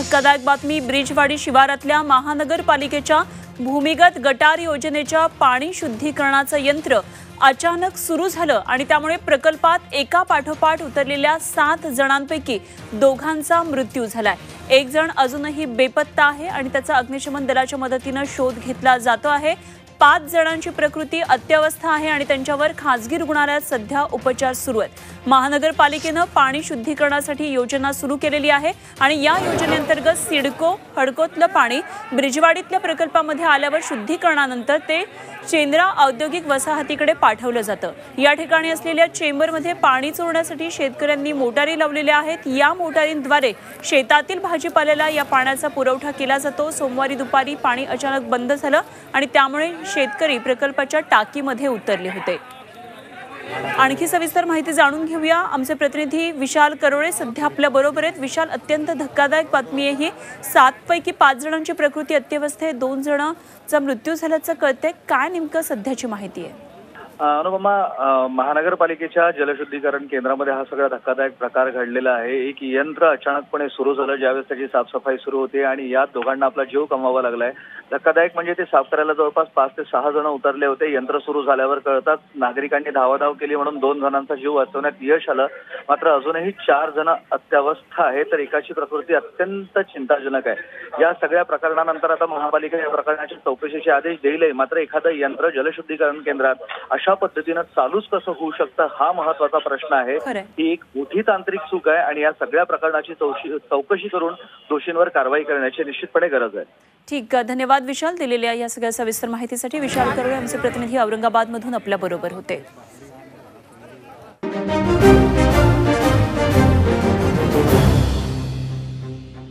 धक्कादायक बातमी ब्रिजवाडी शिवारातल्या महानगरपालिकेच्या भूमिगत गटार योजनेच्या पाणी शुद्धीकरणाचं यंत्र अचानक सुरू झालं आणि त्यामुळे प्रकल्पात एका पाठोपाठ उतरलेल्या सात जणांपैकी दोघांचा मृत्यू झालाय. एक जण अजूनही बेपत्ता आहे आणि त्याचा अग्निशमन दलाच्या मदतीनं शोध घेतला जातो आहे. पाच जणांची प्रकृती अत्यवस्था आहे आणि त्यांच्यावर खासगी रुग्णालयात सध्या उपचार सुरू आहेत. महानगरपालिकेनं पाणी शुद्धीकरणासाठी योजना सुरू केलेली आहे आणि या योजनेअंतर्गत सिडको हडकोतलं पाणी ब्रिजवाडीतल्या प्रकल्पामध्ये आल्यावर शुद्धीकरणानंतर ते चेंद्रा औद्योगिक वसाहतीकडे पाठवलं जातं. या ठिकाणी असलेल्या चेंबरमध्ये पाणी चोरण्यासाठी शेतकऱ्यांनी मोटारी लावलेल्या आहेत. या मोटारींद्वारे शेतातील भाजीपाल्याला या पाण्याचा पुरवठा केला जातो. सोमवारी दुपारी पाणी अचानक बंद झालं आणि त्यामुळे शेतकरी प्रकल्पाच्या टाकीमध्ये उतरले होते. आणखी सविस्तर माहिती जाणून घेऊया. आमचे प्रतिनिधी विशाल करोळे सध्या आपल्या बरोबर आहेत. विशाल अत्यंत धक्कादायक बातमी आहे ही. सात पैकी पाच जणांची प्रकृती अत्यवस्थ दोन जणांचा मृत्यू झाल्याचं कळतंय. काय नेमकं सध्याची माहिती आहे? अनुपमा महानगरपालिकेच्या जलशुद्धीकरण केंद्रामध्ये हा सगळा धक्कादायक प्रकार घडलेला आहे. एक यंत्र अचानकपणे सुरू झालं ज्यावेळेस त्याची साफसफाई सुरू होते आणि यात दोघांना आपला जीव कमवावा लागलाय. धक्कादायक म्हणजे ते साफ करायला जवळपास पाच ते सहा जण उतरले होते. यंत्र सुरू झाल्यावर कळताच नागरिकांनी धावाधाव केली म्हणून दोन जणांचा जीव वाचवण्यात यश आलं. मात्र अजूनही चार जण अत्यावस्था आहे तर एकाची प्रकृती अत्यंत चिंताजनक आहे. या सगळ्या प्रकरणानंतर आता महापालिका या प्रकरणाच्या चौकशीचे आदेश देईल मात्र एखादं यंत्र जलशुद्धीकरण केंद्रात अशा पद्धतीनं चालूच कसं होऊ शकतं हा महत्त्वाचा प्रश्न आहे. ही एक मोठी तांत्रिक चूक आहे आणि या सगळ्या प्रकरणाची चौकशी करून दोषींवर कारवाई करण्याची निश्चितपणे गरज आहे. ठीक धन्यवाद विशाल दिलेल्या या सगळ्या सविस्तर माहितीसाठी. विशाल करोळे आमचे प्रतिनिधी औरंगाबादमधून आपल्या बरोबर होते.